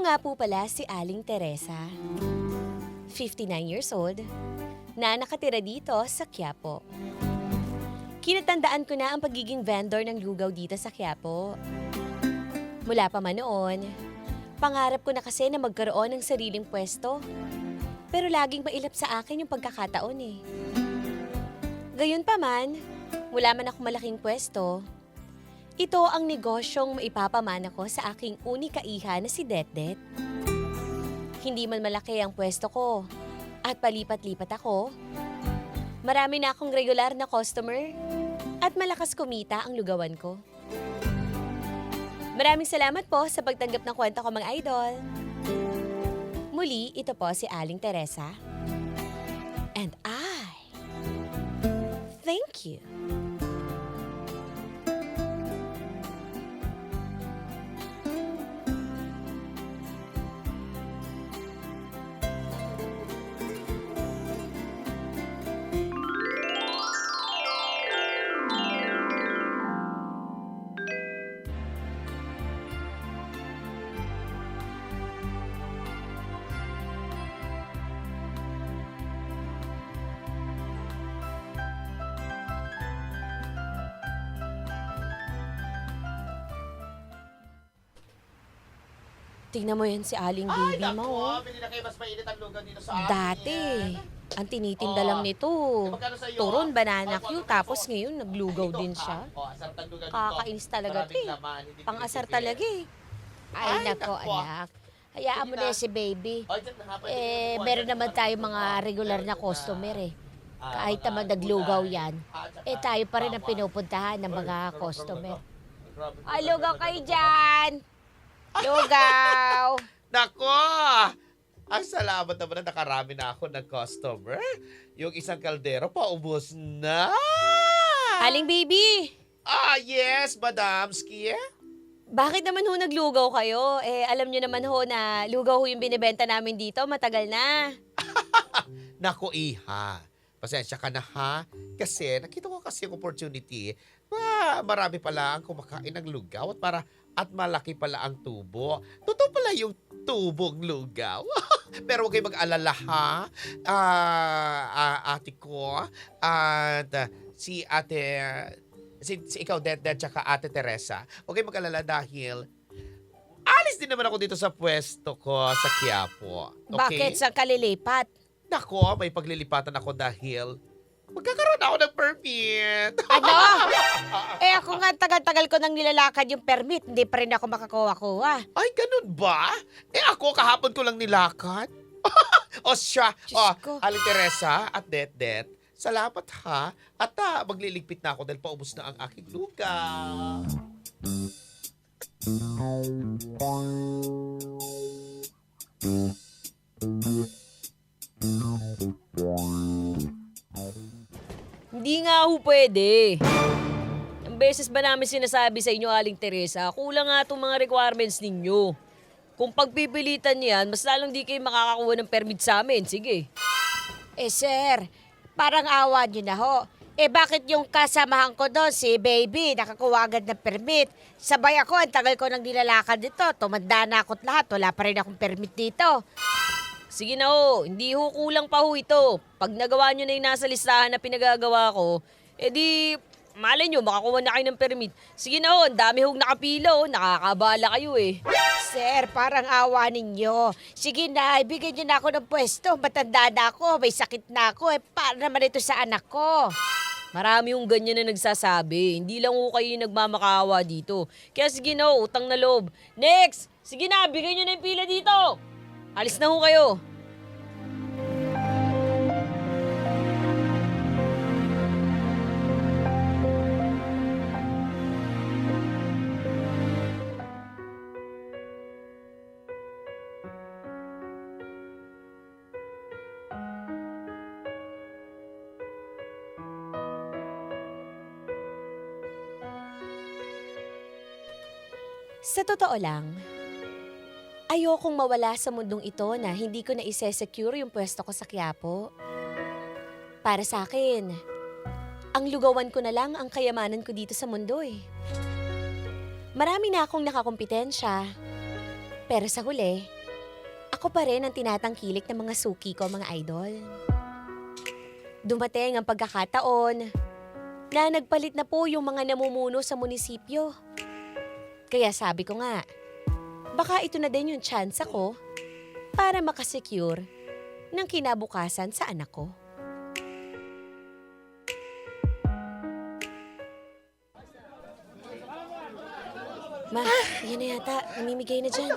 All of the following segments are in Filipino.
Ako nga po pala si Aling Teresa. 59 years old, na nakatira dito sa Quiapo. Kinatandaan ko na ang pagiging vendor ng lugaw dito sa Quiapo. Mula pa man noon, pangarap ko na kasi na magkaroon ng sariling pwesto. Pero laging mailap sa akin yung pagkakataon eh. Gayun pa man, wala man ako malaking pwesto, ito ang negosyong maipapamana ko sa aking unika iha na si Detdet. Hindi man malaki ang pwesto ko at palipat-lipat ako. Marami na akong regular na customer at malakas kumita ang lugawan ko. Maraming salamat po sa pagtanggap ng kwento ko mga idol. Muli, ito po si Aling Teresa. And I thank you. Tingnan mo yan si Aling Ay, Baby mo. oh. pili na kayo mas mainit ang lugaw dito sa amin. Dati, ang tinitinda Oo. lang nito. Sa'yo? Turon, banana Pag- cue, pag- tapos ngayon naglugaw Ito, din ah, siya. Oh. Kakainis talaga to Maraming eh. Pang-asar talaga eh. Ay, Ay, nako, anak. Hayaan mo na si baby. Oh, Eh, meron naman tayo dyan, mga ah, regular na customer eh. ah, Kahit naman naglugaw yan, Ah, eh tayo pa rin ang pinupuntahan ng mga customer. Ay, lugaw kayo dyan! Lugaw! Nako! Ang salamat naman na nakarami na ako ng customer. Yung isang kaldero, paubos na! Aling Baby! Ah, yes, Madam Skia. Bakit naman ho naglugaw kayo? Eh, alam nyo naman ho na lugaw ho yung binibenta namin dito, matagal na. Nako, iha. Pasensya ka na ha. Kasi nakita ko kasi yung opportunity na marami pala ang kumakain ng lugaw at para at malaki pala ang tubo. Totoo pala yung tubong lugaw. Pero huwag kayo mag-alala ha. Ah, ah, ate ko at ah, si ate si, si ikaw, Dad, Dad, tsaka ate Teresa. Huwag kayo mag-alala dahil alis din naman ako dito sa pwesto ko sa Quiapo. Okay? Bakit sa kalilipat? Nako, may paglilipatan ako dahil magkakaroon ako ng permit. Ano? eh ako nga tagal-tagal ko nang nilalakad yung permit, hindi pa rin ako makakuha-kuha. Ay, ganun ba? Eh ako, kahapon ko lang nilakad. o siya, Diyos o, ko. Ali Teresa at Det Det, salamat ha. At ah, magliligpit na ako dahil paubos na ang aking lugaw. Hindi nga ho pwede. Ang beses ba namin sinasabi sa inyo, Aling Teresa, kulang nga itong mga requirements ninyo. Kung pagpipilitan yan, mas lalong di kayo makakakuha ng permit sa amin. Sige. Eh sir, parang awa niyo na ho. Eh bakit yung kasamahan ko doon, si baby, nakakuha agad ng permit. Sabay ako, ang tagal ko nang nilalakad dito. Tumanda na ako't lahat, wala pa rin akong permit dito. Sige na ho, hindi ho kulang pa ho ito. Pag nagawa nyo na yung nasa listahan na pinagagawa ko, edi malay nyo, makakuha na kayo ng permit. Sige na ho, ang dami hong nakapila ho, nakakabala kayo eh. Sir, parang awa ninyo. Sige na, ibigay niyo na ako ng pwesto. Matanda na ako, may sakit na ako. Eh, para naman ito sa anak ko. Marami yung ganyan na nagsasabi. Hindi lang ho kayo yung nagmamakaawa dito. Kaya sige na utang na loob. Next! Sige na, bigay nyo na yung pila dito. Alis na ho kayo. Sa totoo lang, ayokong mawala sa mundong ito na hindi ko na ise-secure yung pwesto ko sa Quiapo. Para sa akin, ang lugawan ko na lang ang kayamanan ko dito sa mundo eh. Marami na akong nakakompetensya. Pero sa huli, ako pa rin ang tinatangkilik ng mga suki ko, mga idol. Dumating ang pagkakataon na nagpalit na po yung mga namumuno sa munisipyo. Kaya sabi ko nga, baka ito na din yung chance ko para makasecure ng kinabukasan sa anak ko. Ma, yan na yata. Namimigay na dyan.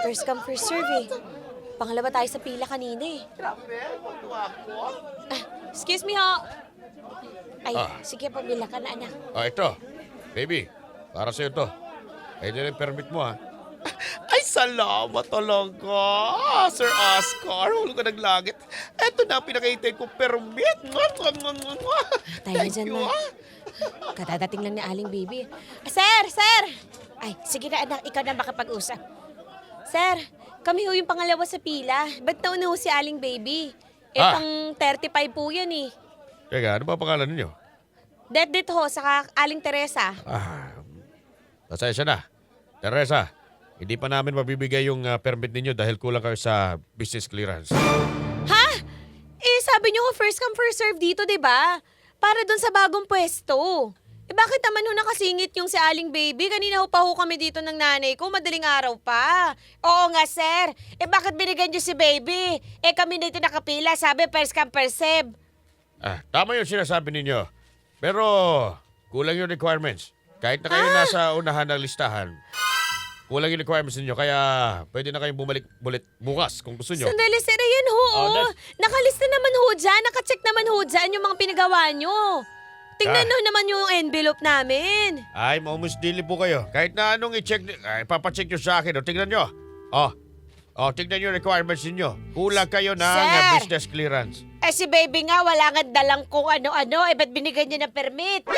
First come, first serve eh. Pangalawa tayo sa pila kanina eh. Ah, excuse me ho. Ay, Ah. sige, pabila ka na anak. Ah, ito. Baby, para sa'yo to. Ay, din yung permit mo, ha? Salamat talaga, Sir Oscar. Hulog ka ng langit. Eto na ang pinakahintay ko permit. Tayo na dyan, ma. Katadating lang ni Aling Baby. Ah, sir, sir! Ay, sige na anak, ikaw na makapag-usap. Sir, kami ho yung pangalawa sa pila. Ba't nauna ho si Aling Baby? Eh, Ah. pang 35 po yan eh. Teka, ano ba pangalan ninyo? Det-det ho, saka Aling Teresa. Ah, pasensya na. Teresa, hindi pa namin mabibigay yung ah, permit ninyo dahil kulang kayo sa business clearance. Ha? Eh, sabi niyo ho, first come, first serve dito, di ba? Para dun sa bagong pwesto. Eh, bakit naman ho nakasingit yung si Aling Baby? Kanina ho pa ho kami dito ng nanay ko, madaling araw pa. Oo nga, sir. Eh bakit binigyan niyo si baby? Eh kami dito nakapila, sabi first come, first serve. Ah, tama yung sinasabi ninyo. Pero kulang yung requirements. Kahit na kayo nasa unahan ng listahan, kulang yung requirements ninyo. Kaya pwede na kayong bumalik bulit bukas kung gusto nyo. Sandali, sir, ayan ho. Oh, that's- Nakalista naman ho dyan, nakacheck naman ho dyan yung mga pinagawa nyo. Tingnan Ah. ho naman yung envelope namin. Ay, maumusdili po kayo. Kahit na anong i-check, ni- ay, papacheck nyo sa akin. O, tingnan nyo. O, o tignan nyo yung requirements ninyo. Kulang kayo ng Sir! uh, business clearance. Eh si baby nga, wala nga dalang kung ano-ano. Eh ba't binigyan niya ng permit?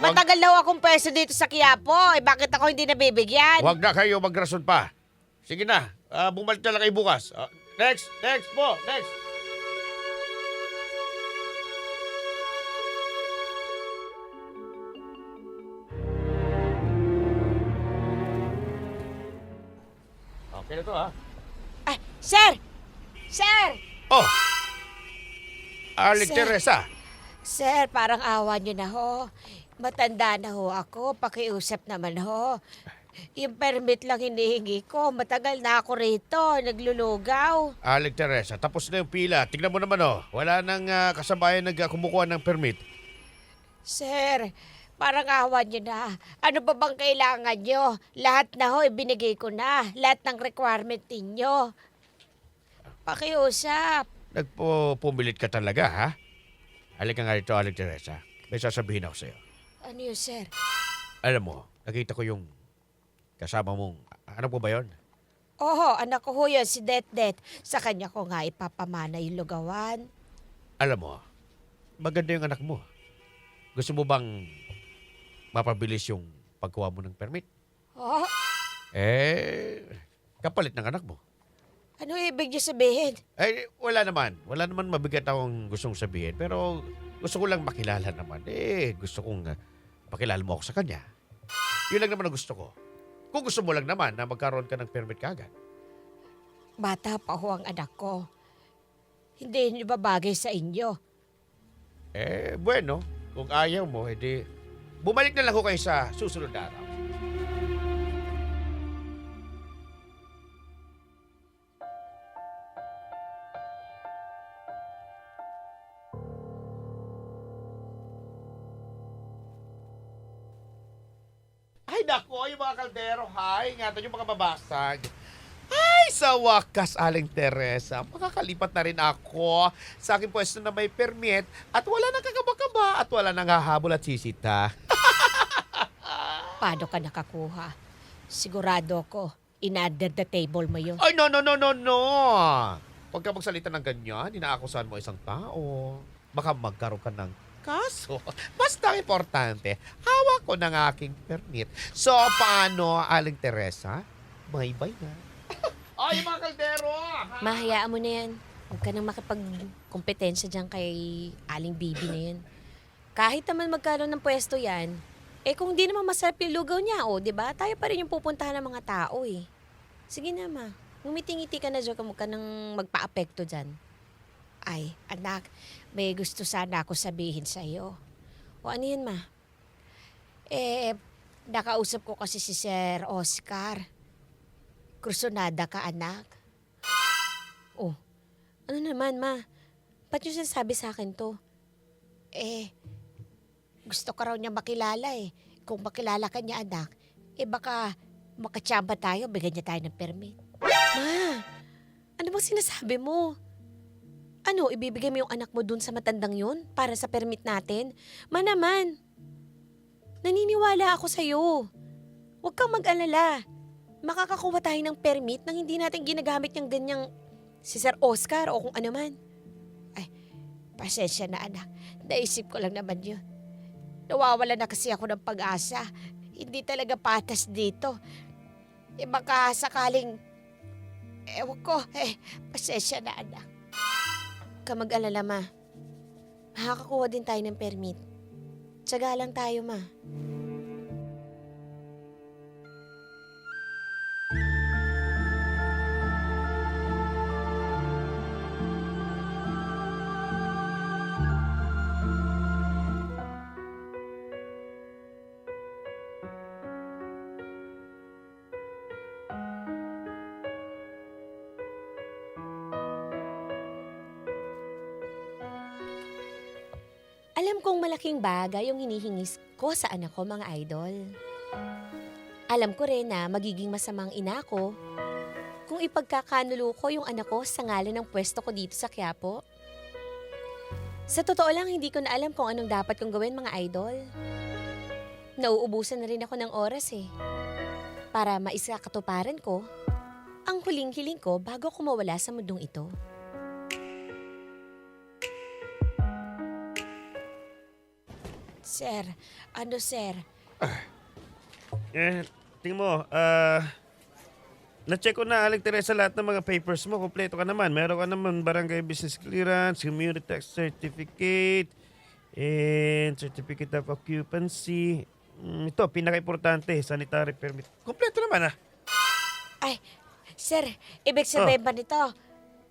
Matagal daw akong pwesto dito sa Quiapo. Eh bakit ako hindi nabibigyan? Huwag na kayo magrason pa. Sige na, ah, bumalik na lang kayo bukas. Ah, next, next po, next. Okay na to ha. Ah, sir! Sir! Oh! Arling Sir. Teresa. Sir, parang awa niyo na ho. Matanda na ho ako. Pakiusap naman ho. Yung permit lang hinihingi ko. Matagal na ako rito. Naglulugaw. Arling Teresa, tapos na yung pila. Tignan mo naman oh. Wala nang ah, kasabayan nag ah, kumukuha ng permit. Sir, parang awa niyo na. Ano pa bang kailangan niyo? Lahat na ho, ibinigay ko na. Lahat ng requirement ninyo. Pakiusap. Nagpupumilit ka talaga, ha? Halika nga rito, Aling Teresa. May sasabihin ako sa'yo. Ano yun, sir? Alam mo, nakita ko yung kasama mong... Ano po ba yon? Oo, anak ko ho yun, si Det Det. Sa kanya ko nga ipapamana yung lugawan. Alam mo, maganda yung anak mo. Gusto mo bang mapabilis yung pagkuha mo ng permit? Oh, Eh, kapalit ng anak mo. Ano ibig niyo sabihin? Eh, wala naman. Wala naman mabigat akong gustong sabihin. Pero gusto ko lang makilala naman. Eh, gusto kong uh, pakilala mo ako sa kanya. Yun lang naman ang gusto ko. Kung gusto mo lang naman na magkaroon ka ng permit kagad. Bata pa ho ang anak ko. Hindi niyo ba bagay sa inyo? Eh, bueno. Kung ayaw mo, edi bumalik na lang ko kayo sa susunod na araw. Kaldero, ha? Ingatan yung mga mabasag. Ay, sa wakas, Aling Teresa, makakalipat na rin ako sa aking pwesto na may permit at wala nang kakaba-kaba at wala nang hahabol at sisita. Paano ka nakakuha? Sigurado ko, in-under the table mo yun. Ay, no, no, no, no, no. Huwag ka magsalita ng ganyan, inaakusahan mo isang tao. Baka magkaroon ka ng Kaso, basta importante, hawak ko ng aking permit. So, paano, Aling Teresa? Bye-bye na. Ay, mga kaldero! Mahayaan mo na yan. Huwag ka nang makipagkompetensya dyan kay Aling Bibi na yan. Kahit naman magkaroon ng pwesto yan, eh kung di naman masarap yung lugaw niya, o, di ba? Tayo pa rin yung pupuntahan ng mga tao eh. Sige na, ma. Ngumiti-ngiti ka na dyan, huwag ka nang magpa-apekto dyan. Ay, anak, may gusto sana ako sabihin sa iyo. O ano yan, ma? Eh, nakausap ko kasi si Sir Oscar. Krusonada ka, anak. Oh, ano naman, ma? Ba't yung sinasabi sa akin to? Eh, gusto ka raw niya makilala eh. Kung makilala ka niya, anak, eh baka makatsamba tayo, bigyan niya tayo ng permit. Ma, ano bang sinasabi mo? Ano, ibibigay mo yung anak mo dun sa matandang yun para sa permit natin? Ma naman, naniniwala ako sa'yo. Huwag kang mag-alala. Makakakuha tayo ng permit nang hindi natin ginagamit yung ganyang si Sir Oscar o kung ano man. Pasensya na, anak. Naisip ko lang naman yun. Nawawala na kasi ako ng pag-asa. Hindi talaga patas dito. Eh baka sakaling... Ewan ko, eh, pasensya na, anak. Kang mag-alala, ma. Makakakuha din tayo ng permit. Tsaga lang tayo, ma. Alam kong malaking bagay yung hinihingis ko sa anak ko, mga idol. Alam ko rin na magiging masamang ina ko kung ipagkakanulo ko yung anak ko sa ngalan ng pwesto ko dito sa Quiapo. Sa totoo lang, hindi ko na alam kung anong dapat kong gawin, mga idol. Nauubusan na rin ako ng oras eh. Para maisakatuparan ko ang huling hiling ko bago ako mawala sa mundong ito. Sir, ano sir? Eh, tingin mo, ah... na-check ko na, Aling Teresa, lahat ng mga papers mo. Kompleto ka naman. Meron ka naman barangay business clearance, community tax certificate, and certificate of occupancy. Mm, ito, pinaka-importante, sanitary permit. Kompleto naman ah. Sir, ibig sabihin ba nito?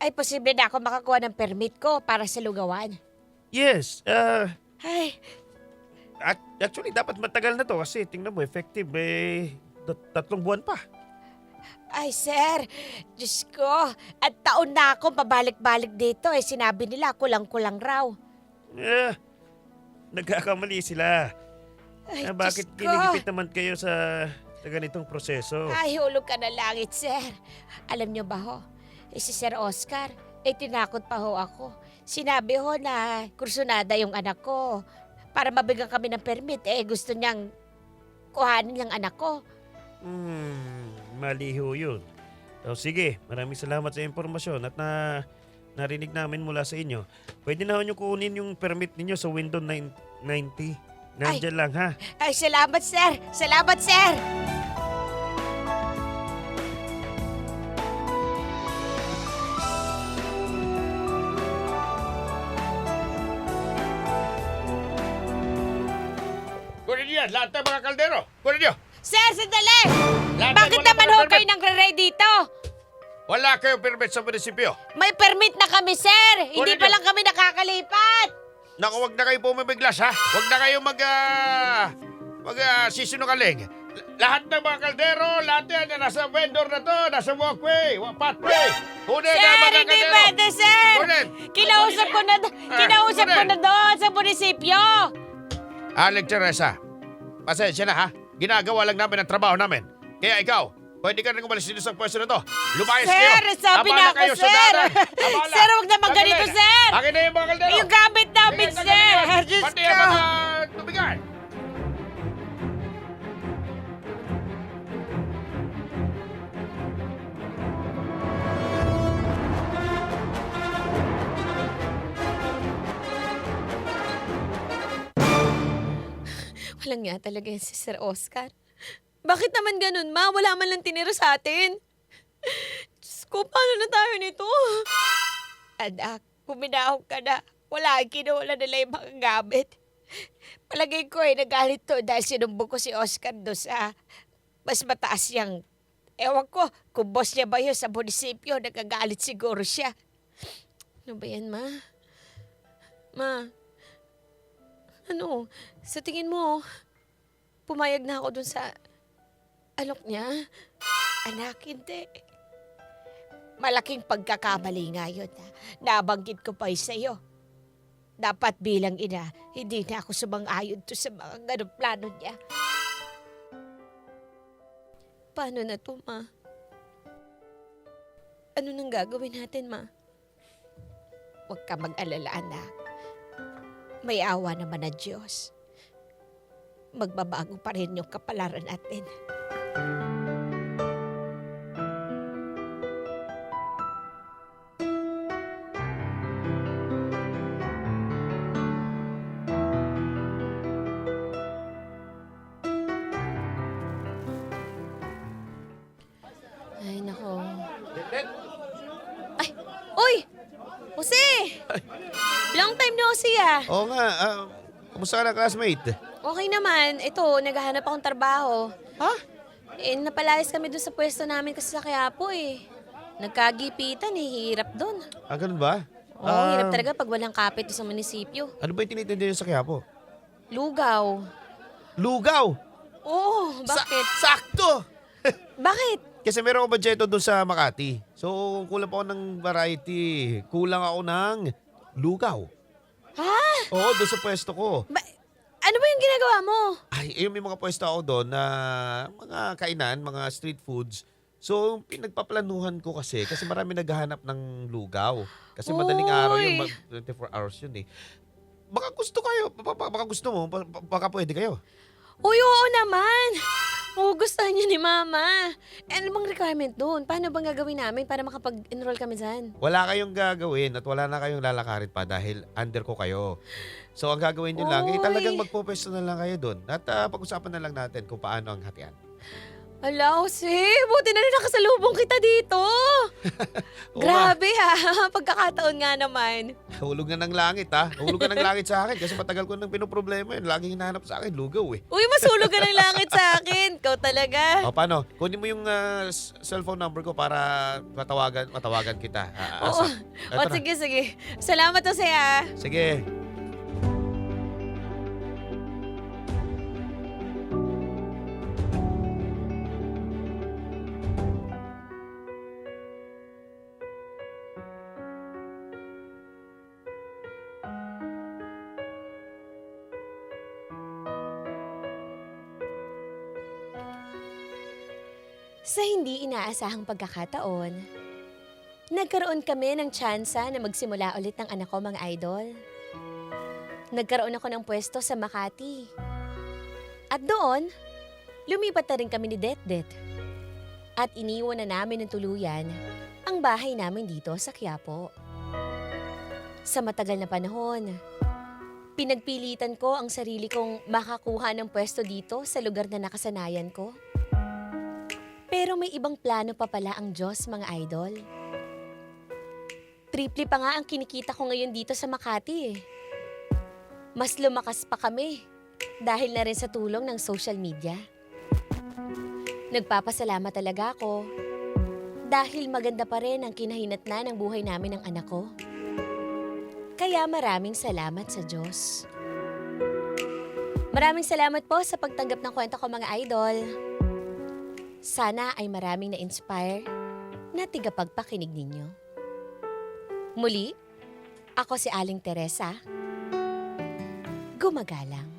Ay, posible na ako makakuha ng permit ko para sa lugawan. Yes, ah... Ay, at actually, dapat matagal na to kasi tingnan mo, effective eh, tat- tatlong buwan pa. ay sir, Diyos ko, at taon na ako pabalik-balik dito eh. Sinabi nila, kulang-kulang raw. Eh, nagkakamali sila. Ay, Eh, bakit Diyos ko. ginigipit naman kayo sa, sa ganitong proseso? Ay, hulog ka na langit, sir. Alam niyo ba ho, eh, si Sir Oscar, eh tinakot pa ho ako. Sinabi ho na kursunada yung anak ko. Para mabigyan kami ng permit, eh gusto niyang kuhanin yung anak ko. Hmm, mali ho yun. So, sige, maraming salamat sa impormasyon at na narinig namin mula sa inyo. Pwede na ho nyo kunin yung permit ninyo sa window 9- 90. Nandyan lang ha. Ay, salamat, sir! Salamat, sir! Yan, lahat ng mga kaldero. Kunin niyo. Sir, sandali! Lahat Bakit naman ho kayo permit. nagre-ready dito? Wala kayong permit sa munisipyo. May permit na kami, sir! Hindi pa lang kami nakakalipat! Naku, wag na kayo pumimiglas, ha? Wag na kayo mag, ah, mag, ah, sisinungaling. Lahat ng mga kaldero, lahat yan, na nasa vendor na to, nasa walkway, wa- pathway. Kunin Sir, ang mga hindi kaldero. pwede, sir! Kunin. Kinausap ko na, kinausap ko na doon sa munisipyo! Aling Teresa, pasensya na ha. Ginagawa lang namin ang trabaho namin. Kaya ikaw, pwede ka rin umalis dito sa pwesto na to. Lumayas kayo. Sir, sabi na ako, kayo sir. Sir, huwag naman ganito, sir. Akin na yung mga kaldero. Yung gamit namin, sir! Pati ang mga tubigan. Walang nga talaga yan si Sir Oscar. Bakit naman ganun, ma? Wala man lang tinira sa atin. Diyos ko, paano na tayo nito? Anak, kuminahog ka na. Wala, kinuha nila yung mga gamit. Palagay ko ay nagalit to dahil sinumbong ko si Oscar do sa mas mataas yang Ewan ko, kung boss niya ba yun sa munisipyo, nagagalit siguro siya. Ano ba yan, ma? Ma, ano, sa tingin mo, pumayag na ako dun sa alok niya? Anak, hindi. Malaking pagkakamali nga yun. Ha? Nabanggit ko pa yun sa'yo. Dapat bilang ina, hindi na ako sumang-ayon to sa mga ganong plano niya. Paano na to, ma? Ano nang gagawin natin, ma? Huwag ka mag-alala, anak. May awa naman na Diyos. Magbabago pa rin yung kapalaran natin. Ah. Oo nga, ah, kumusta ka na classmate? Okay naman. Ito, naghahanap akong trabaho. Ha? Eh, napalayas kami dun sa pwesto namin kasi sa Quiapo eh. Nagkagipitan eh, hirap dun. Ah, ganun ba? Oo, Ah, hirap talaga pag walang kapit sa munisipyo. Ano ba yung tinitinda niyo sa Quiapo? Lugaw. Lugaw! Oo, bakit? Sa- sakto! bakit? Kasi meron ako budgeto doon sa Makati. So, kung kulang pa ako ng variety, kulang ako ng lugaw. Ha? Oo, doon sa pwesto ko. Ba- ano ba yung ginagawa mo? Ay, yung may mga pwesto ako doon na mga kainan, mga street foods. So, pinagpaplanuhan ko kasi, kasi marami naghahanap ng lugaw. Kasi madaling araw yun, Uy! mag- 24 hours yun eh. Baka gusto kayo, ba- ba- baka gusto mo, ba- ba- baka pwede kayo. Uy, oo naman. Oo, gustuhan niya ni Mama. Eh, ano bang requirement doon? Paano bang gagawin namin para makapag-enroll kami dyan? Wala kayong gagawin at wala na kayong lalakarin pa dahil under ko kayo. So, ang gagawin nyo lang, eh, talagang magpo-pwesto na lang kayo doon. At ah, pag-usapan na lang natin kung paano ang hatian. Ala, Jose, buti na rin nakasalubong kita dito. Oo nga. Grabe ha, pagkakataon nga naman. Hulog na ng langit ha. Hulog na ng langit sa akin kasi matagal ko nang pinoproblema yun. Laging hinahanap sa akin, lugaw eh. Uy, masulog ka ng langit sa akin. Ikaw talaga. O paano? Kunin mo yung ah, s- cellphone number ko para matawagan matawagan kita. Ah, Oo. asa- O, na. sige, sige. Salamat, Jose ah. Sige. Sa hindi inaasahang pagkakataon, nagkaroon kami ng tsansa na magsimula ulit ng anak ko mga idol. Nagkaroon ako ng pwesto sa Makati. At doon, lumipat na rin kami ni Det-Det. At iniwan na namin ng tuluyan ang bahay namin dito sa Quiapo. Sa matagal na panahon, pinagpilitan ko ang sarili kong makakuha ng pwesto dito sa lugar na nakasanayan ko. Pero may ibang plano pa pala ang Diyos, mga idol. Triple pa nga ang kinikita ko ngayon dito sa Makati eh. Mas lumakas pa kami dahil na rin sa tulong ng social media. Nagpapasalamat talaga ako dahil maganda pa rin ang kinahinatnan ng buhay namin ng anak ko. Kaya maraming salamat sa Diyos. Maraming salamat po sa pagtanggap ng kwento ko mga idol. Sana ay maraming na-inspire na tigapagpakinig ninyo. Muli, ako si Aling Teresa. Gumagalang.